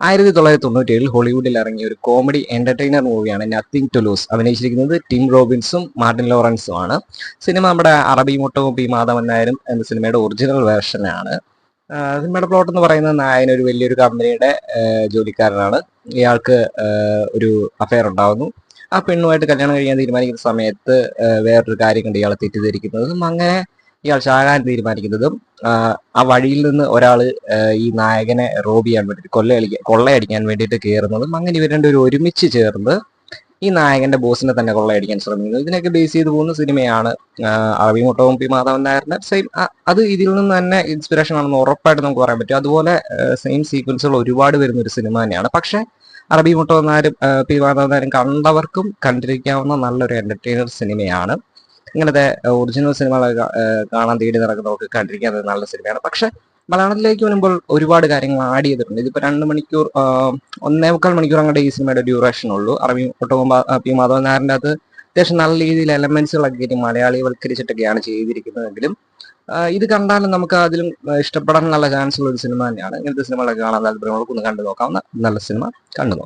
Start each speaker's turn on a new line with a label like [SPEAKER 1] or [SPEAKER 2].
[SPEAKER 1] ആയിരത്തി തൊള്ളായിരത്തി തൊണ്ണൂറ്റി ഏഴിൽ ഹോളിവുഡിൽ ഇറങ്ങിയ ഒരു കോമഡി എന്റർടൈനർ മൂവിയാണ് നത്തിങ് ടു ലൂസ് അഭിനയിച്ചിരിക്കുന്നത് ടിം റോബിൻസും മാർട്ടിൻ ലോറൻസും ആണ് സിനിമ നമ്മുടെ അറബി മുട്ടവും പി മാധവൻ നായരും എന്ന സിനിമയുടെ ഒറിജിനൽ വേർഷനാണ് സിനിമയുടെ പ്ലോട്ട് എന്ന് പറയുന്നത് നായൻ ഒരു വലിയൊരു കമ്പനിയുടെ ജോലിക്കാരനാണ്. ഇയാൾക്ക് ഒരു അഫയർ ഉണ്ടാകുന്നു ആ പെണ്ണുമായിട്ട് കല്യാണം കഴിയാൻ തീരുമാനിക്കുന്ന സമയത്ത് വേറൊരു കാര്യം കണ്ട് ഇയാളെ തെറ്റിദ്ധരിക്കുന്നതും അങ്ങനെ ഇയാൾ ചാകാൻ തീരുമാനിക്കുന്നതും ആ വഴിയിൽ നിന്ന് ഒരാൾ ഈ നായകനെ റോബ് ചെയ്യാൻ വേണ്ടിയിട്ട് കൊള്ളയടിക്കാൻ കൊള്ളയടിക്കാൻ വേണ്ടിയിട്ട് കയറുന്നതും അങ്ങനെ ഇവർ രണ്ടുപേരും ഒരുമിച്ച് ചേർന്ന് ഈ നായകന്റെ ബോസിനെ തന്നെ കൊള്ളയടിക്കാൻ ശ്രമിക്കുന്നു. ഇതിനൊക്കെ ബേസ് ചെയ്ത് പോകുന്ന സിനിമയാണ് അഭിമുട്ടവും പി മാധവൻ നായരുടെ സെയിം അത് ഇതിൽ നിന്ന് തന്നെ ഇൻസ്പിറേഷൻ ആണെന്ന് ഉറപ്പായിട്ട് നമുക്ക് പറയാൻ പറ്റും. അതുപോലെ സെയിം സീക്വൻസുകൾ ഒരുപാട് വരുന്ന ഒരു സിനിമ തന്നെയാണ്. പക്ഷെ അറബി മുട്ടവും നായരും പി മാധവൻ നായരും കണ്ടവർക്കും കണ്ടിരിക്കാവുന്ന നല്ലൊരു എന്റർടൈനർ സിനിമയാണ്. ഇങ്ങനത്തെ ഒറിജിനൽ സിനിമകളെ കാണാൻ തേടി നടക്കുന്നവർക്ക് കണ്ടിരിക്കാൻ നല്ല സിനിമയാണ് പക്ഷെ മലയാളത്തിലേക്ക് വരുമ്പോൾ ഒരുപാട് കാര്യങ്ങൾ ആഡ് ചെയ്തിട്ടുണ്ട്. ഇതിപ്പോ രണ്ട് മണിക്കൂർ ഒന്നേ മുക്കാൽ മണിക്കൂർ അങ്ങോട്ട് ഈ സിനിമയുടെ ഡ്യൂറേഷൻ ഉള്ളൂ. അറബി ഒട്ടവും പി മാധവൻ നായറിന്റെ അകത്ത് അത്യാവശ്യം നല്ല രീതിയിൽ എലമെന്റ്സുകളൊക്കെ കയറ്റി മലയാളിവൽക്കരിച്ചിട്ടൊക്കെയാണ് ചെയ്തിരിക്കുന്നതെങ്കിലും ഇത് കണ്ടാലും നമുക്ക് അതിലും ഇഷ്ടപ്പെടാൻ നല്ല ചാൻസ് ഉള്ള ഒരു സിനിമ തന്നെയാണ്. ഇങ്ങനത്തെ സിനിമകളൊക്കെ കാണാൻ താല്പര്യമുള്ളവർക്ക് ഒന്ന് കണ്ടു നോക്കാവുന്ന നല്ല സിനിമ കണ്ടു നോക്കാം.